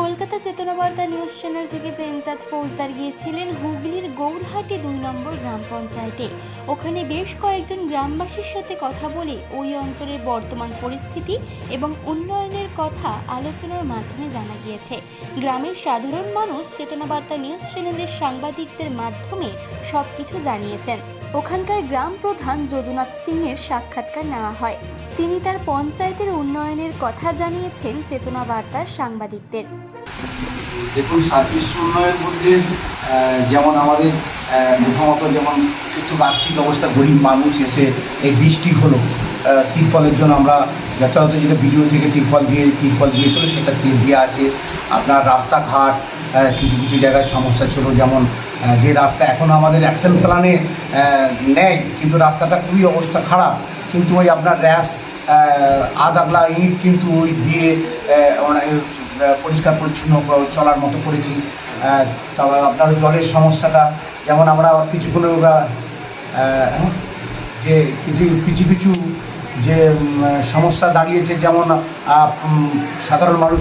Kolkata চেতনাবার্তা news channel থেকে প্রেমচাঁদ ফৌজদার গিয়েছিলেন হুগলির গৌরহাটি দুই নম্বর গ্রাম পঞ্চায়েতে। ওখানে বেশ কয়েকজন গ্রামবাসীর সাথে কথা বলে ওই অঞ্চলের বর্তমান পরিস্থিতি এবং উন্নয়নের কথা আলোচনার মাধ্যমে জানা গিয়েছে। গ্রামের সাধারণ মানুষ চেতনাবার্তা নিউজ চ্যানেলের সাংবাদিকদের মাধ্যমে সব কিছু জানিয়েছেন। ওখানকার গ্রাম প্রধান যদুনাথ সিংয়ের সাক্ষাৎকার নেওয়া হয়। তিনি তার পঞ্চায়েতের উন্নয়নের কথা জানিয়েছেন চেতনা বার্তার সাংবাদিকদের। দেখুন সার্ভিস উন্নয়ন বলতে যেমন আমাদের প্রথমত যেমন কিছু আর্থিক অবস্থা গরিব মানুষ এসে এই বৃষ্টি হলো তিরপলের জন্য আমরা যথাযথ যেটা ভিডিও থেকে তিরপল দিয়ে, তিরপল দিয়েছিল সেটা দিয়ে আছে। আপনার রাস্তাঘাট কিছু কিছু জায়গায় সমস্যা ছিল, যেমন যে রাস্তা এখন আমাদের অ্যাকশন প্ল্যানে নেয় কিন্তু রাস্তাটা খুবই অবস্থা খারাপ। কিন্তু ওই আপনার র্যাশ আধ ইট কিন্তু ওই দিয়ে পরিষ্কার পরিচ্ছন্ন চলার মতো করেছি। তবে আপনার জলের সমস্যাটা, যেমন আমরা কিছুক্ষণ যে কিছু কিছু কিছু যে সমস্যা দাঁড়িয়েছে, যেমন সাধারণ মানুষ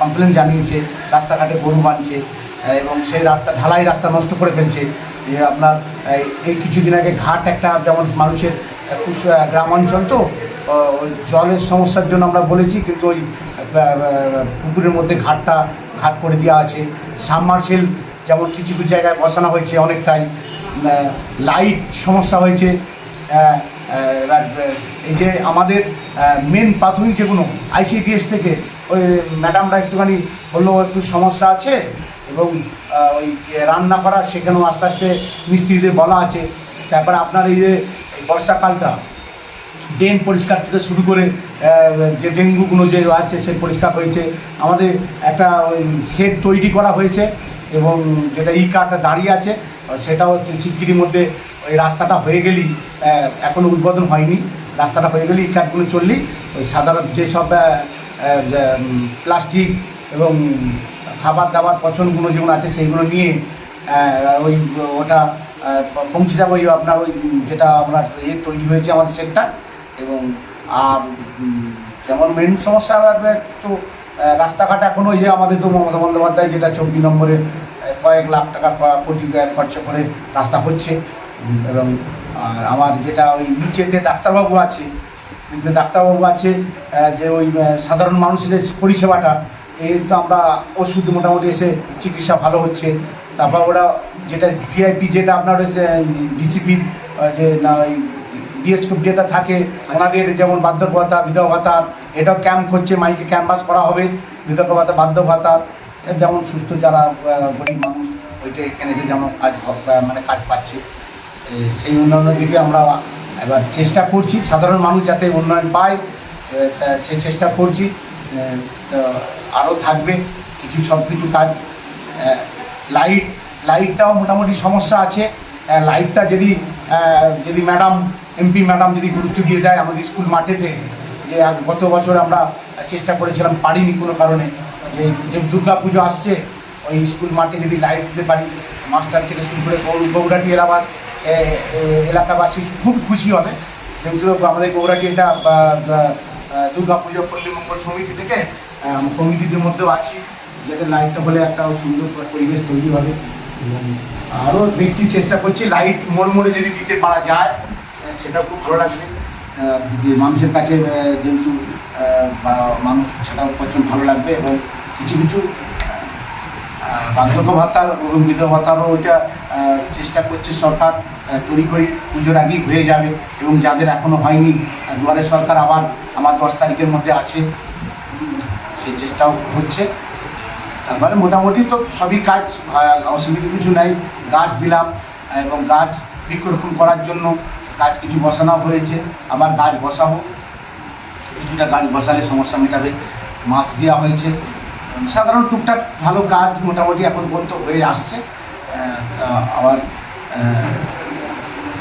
কমপ্লেন জানিয়েছে, রাস্তাঘাটে গরু বাঁধছে এবং সেই রাস্তা, ঢালাই রাস্তা নষ্ট করে ফেলছে। আপনার, এই কিছুদিন আগে ঘাট একটা, যেমন মানুষের গ্রাম অঞ্চল তো জলের সমস্যার জন্য আমরা বলেছি, কিন্তু ওই পুকুরের মধ্যে ঘাটটা, ঘাট করে দেওয়া আছে। সাবমার্সেল যেমন কিছু কিছু জায়গায় বসানো হয়েছে অনেকটাই। লাইট সমস্যা হয়েছে। এই যে আমাদের মেন প্রাথমিক যেগুলো আইসিডিএস থেকে, ওই ম্যাডামরা একটুখানি বলল, একটু সমস্যা আছে? এবং ওই রান্না করার সেখানেও আস্তে আস্তে মিস্ত্রিদের বলা আছে। তারপরে আপনার এই যে বর্ষাকালটা ড্রেন পরিষ্কার থেকে শুরু করে যে ডেঙ্গুগুলো যে আছে সে পরিষ্কার হয়েছে। আমাদের একটা শেড তৈরি করা হয়েছে এবং যেটা ই কার্ডটা দাঁড়িয়ে আছে, সেটা হচ্ছে শিগগিরির মধ্যে ওই রাস্তাটা হয়ে গেলেই এখনও উদ্বোধন হয়নি। রাস্তাটা হয়ে গেলেই ই কার্ডগুলো চললেই ওই সাধারণ যেসব প্লাস্টিক এবং খাবার দাবার, পচনগুলো যেগুলো আছে সেইগুলো নিয়ে ওই, ওটা পৌঁছে যাব ওই আপনার ওই, যেটা আপনার ইয়ে তৈরি হয়েছে আমাদের সেটটা এবং আর যেমন মেন সমস্যা হবে তো রাস্তাঘাট এখন ওই যে আমাদের তো মমতা বন্দ্যোপাধ্যায় যেটা চব্বিশ নম্বরে কয়েক লাখ টাকা কোটি খরচ করে রাস্তা হচ্ছে। এবং, আর আমার যেটা ওই নিচেতে ডাক্তারবাবু আছে কিন্তু ডাক্তারবাবু আছে যে ওই সাধারণ মানুষের পরিষেবাটা, এই তো আমরা ওষুধ মোটামুটি এসে চিকিৎসা ভালো হচ্ছে। তারপর ওরা যেটা ভিআইপি যেটা আপনার হচ্ছে ডিসিপির যে না, ওই ডিএসকুপ যেটা থাকে, ওনাদের যেমন বার্ধক্য ভাতা বিধবা ভাতা এটাও ক্যাম্প করছে, মাইকে ক্যাম্পাস করা হবে বিধবা ভাতা বাধ্য ভাতা যেমন সুস্থ যারা গরিব মানুষ, ওইটা এখানে এসে যেমন কাজ মানে কাজ পাচ্ছে। সেই উন্নয়নের দিকে আমরা এবার চেষ্টা করছি, সাধারণ মানুষ যাতে উন্নয়ন পায় সেই চেষ্টা করছি আরও থাকবে, কিছু সব কিছু কাজ লাইট, লাইটটাও মোটামুটি সমস্যা আছে লাইটটা যদি যদি ম্যাডাম এমপি ম্যাডাম যদি গুরুত্ব দিয়ে দেয় আমাদের স্কুল মাঠেতে, যে গত বছর আমরা চেষ্টা করেছিলাম, পারিনি কোনো কারণে, যে যে দুর্গা পুজো আসছে, ওই স্কুল মাঠে যদি লাইট দিতে পারি, মাস্টার থেকে শুরু করে গৌরাটি এলাকা এলাকাবাসী খুব খুশি হবে। যেহেতু আমাদের গৌরাটি এটা দুর্গা পুজো পল্লী মঙ্গল সমিতি থেকে কমিটিদের মধ্যেও আছি, যাতে লাইটটা হলে একটা সুন্দর পরিবেশ তৈরি হবে। আরও দেখছি চেষ্টা করছি লাইট মোড় মোড়ে যদি দিতে পারা যায় আহ, সেটা খুব ভালো লাগবে মানুষের কাছে যেহেতু বা মানুষ সেটাও পছন্দ ভালো লাগবে এবং কিছু কিছু বার্ধক্য ভাতার এবং বিধবা ভাতারও ওইটা চেষ্টা করছে সরকার তৈরি করে পুজোর আগেই হয়ে যাবে এবং যাদের এখনও হয়নি দুয়ারে সরকার আবার আমার দশ তারিখের মধ্যে আছে। সেই চেষ্টাও হচ্ছে। তারপরে মোটামুটি তো সবই কাজ অসুবিধা কিছু নাই। গাছ দিলাম এবং গাছ বৃক্ষরোপণ করার জন্য গাছ কিছু বসানো হয়েছে, আবার গাছ বসাবো। কিছুটা গাছ বসালে সমস্যা মেটাবে। মাছ দেওয়া হয়েছে। সাধারণ টুকটাক ভালো কাজ মোটামুটি এখন পর্যন্ত হয়ে আসছে। আবার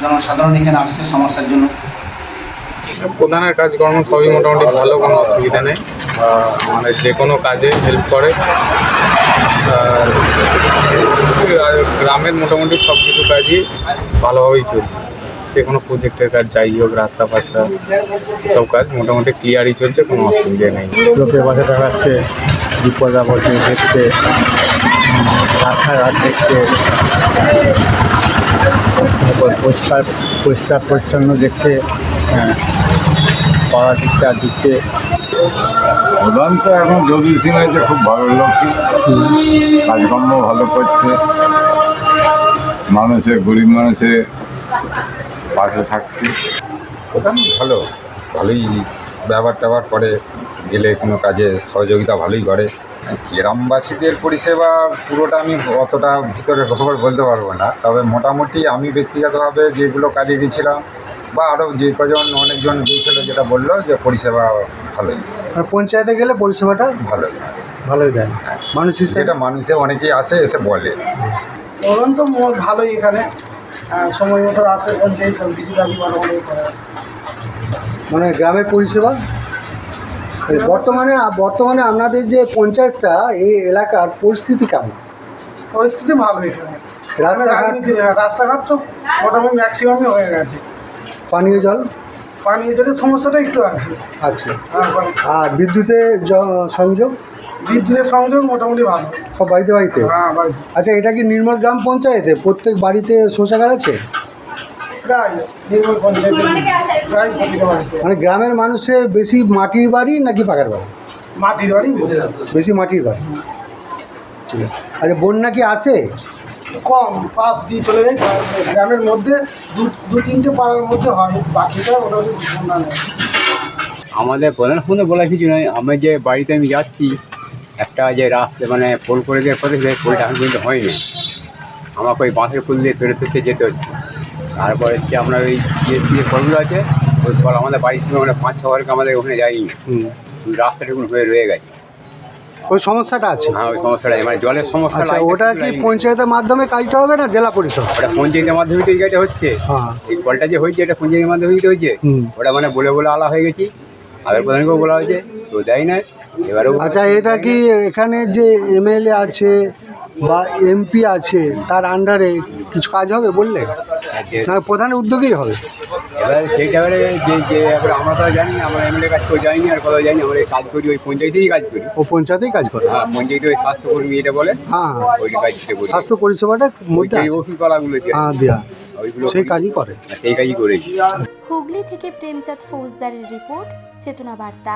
জনসাধারণ এখানে আসছে সমস্যার জন্য। প্রধানের কাজকর্ম সবই মোটামুটি ভালো, কোনো অসুবিধা নেই। মানে যে কোনো কাজে হেল্প করে। গ্রামের মোটামুটি সব কিছু কাজই ভালোভাবেই চলছে। যে কোনো প্রজেক্টের কাজ যাই হোক রাস্তা ফাস্তা সব কাজ মোটামুটি ক্লিয়ারই চলছে কোনো অসুবিধা নেই। লোকের পাশে দাঁড়াচ্ছে বিপদ আপদে দেখতে রাস্তাঘাট দেখতে পরিষ্কার পরিষ্কার পরিচ্ছন্ন দেখতে হ্যাঁ, পাড়া দিকটা দিকতে। প্রধান তো এখন যোগী সিং আছে খুব ভালো লোক। কাজকর্ম ভালো করছে। মানুষের গরিব মানুষের পাশে থাকছি। প্রধান ভালো ভালোই ব্যবহার ট্যাবহার করে গেলে কোনো কাজে সহযোগিতা ভালোই করে। গ্রামবাসীদের পরিষেবা পুরোটা আমি অতটা ভিতরে খবর বলতে পারব না তবে মোটামুটি আমি ব্যক্তিগতভাবে যেগুলো কাজে গিয়েছিলাম বা আরও যে কজন অনেকজন গিয়েছিল যেটা বলল যে পরিষেবা ভালোই। পঞ্চায়েতে গেলে পরিষেবাটা ভালোই। ভালোই দেয়। মানুষ হিসেবে যেটা মানুষে অনেকেই আসে এসে বলে। বলুন তো মোট ভালোই এখানে। সময় মতো আসে পঞ্চায়েত সব কিছু কাজই মোটামুটি করে মানে গ্রামের পরিষেবা? বর্তমানে বর্তমানে আপনাদের যে পঞ্চায়েতটা এই এলাকার পরিস্থিতি কেমন? পরিস্থিতি ভালো এখানে। রাস্তাঘাট? হ্যাঁ, রাস্তাঘাট তো মোটামুটি ম্যাক্সিমামই হয়ে গেছে। পানীয় জল? পানীয় জলের সমস্যাটা একটু আছে। আছে আর বিদ্যুতের সংযোগ? বিদ্যুতের সংযোগ মোটামুটি ভালো। সব বাড়িতে বাড়িতে? হ্যাঁ বাড়িতে। আচ্ছা এটা কি নির্মল গ্রাম পঞ্চায়েতে? প্রত্যেক বাড়িতে শৌচাগার আছে? প্রায় নির্মল পঞ্চায়েত। প্রায় প্রতিটা বাড়িতে। মানে গ্রামের মানুষের বেশি মাটির বাড়ি নাকি পাকার বাড়ি? মাটির বাড়ি বেশি। বেশি মাটির বাড়ি। ঠিক আছে। আচ্ছা বন্যা কি আসে কম পাশ দিয়ে চলে যায়। গ্রামের মধ্যে দু দু তিনটে পাড়ার মধ্যে হয়। বাকিটা মোটামুটি বন্যা নেই। আমাদের প্রধান ফোনে বলা কিছু নয় আমি যে বাড়িতে আমি যাচ্ছি একটা যে রাস্তা মানে ফোন করে দেওয়ার পরে সেই পোলটা এখন পর্যন্ত হয়নি। আমাকে ওই বাঁশের ফুল দিয়ে ফেরত হচ্ছে যেতে হচ্ছে। তারপরে হচ্ছে আপনার ওই যে যে ফলগুলো আছে ওই ফল আমাদের বাড়ির সঙ্গে মানে পাঁচ ছ ঘরকে আমাদের ওখানে যাইনি ওই রাস্তাটুকু হয়ে রয়ে গেছে। ওই সমস্যাটা আছে? হ্যাঁ ওই সমস্যাটা আছে। মানে জলের সমস্যা আচ্ছা ওটা কি পঞ্চায়েতের মাধ্যমে কাজটা হবে না জেলা পরিষদ? ওটা পঞ্চায়েতের মাধ্যমে তো এই কাজটা হচ্ছে। হ্যাঁ। এই কলটা যে হয়েছে এটা পঞ্চায়েতের মাধ্যমে হয়েছে। ওটা মানে বলে বলে আলা হয়ে গেছি। আগের প্রধানকেও বলা হয়েছে তো দেয় না আচ্ছা এটা কি এখানে যে এমএলএ আছে বা এমপি আছে তার আন্ডারে কিছু কাজ হবে বললে? না প্রধানের উদ্যোগেই হবে। এবার সেইটা এবারে যে যে এবারে আমরা তো জানি আমরা এমএলএ কাজ করে যাইনি আর কোথাও যাইনি আমরা এই কাজ করি ওই পঞ্চায়েতেই কাজ করি। ও পঞ্চায়েতেই কাজ করে? হ্যাঁ পঞ্চায়েতে ওই স্বাস্থ্যকর্মী এটা বলে। হ্যাঁ হ্যাঁ। ওই করি। স্বাস্থ্য পরিষেবাটা মধ্যে। ওষুধপালাগুলো যে হ্যাঁ দেওয়া ওইগুলো সেই কাজই করে। হ্যাঁ, সেই কাজই করেছি। হুগলি থেকে প্রেমচাঁদ ফৌজদারের রিপোর্ট চেতনা বার্তা।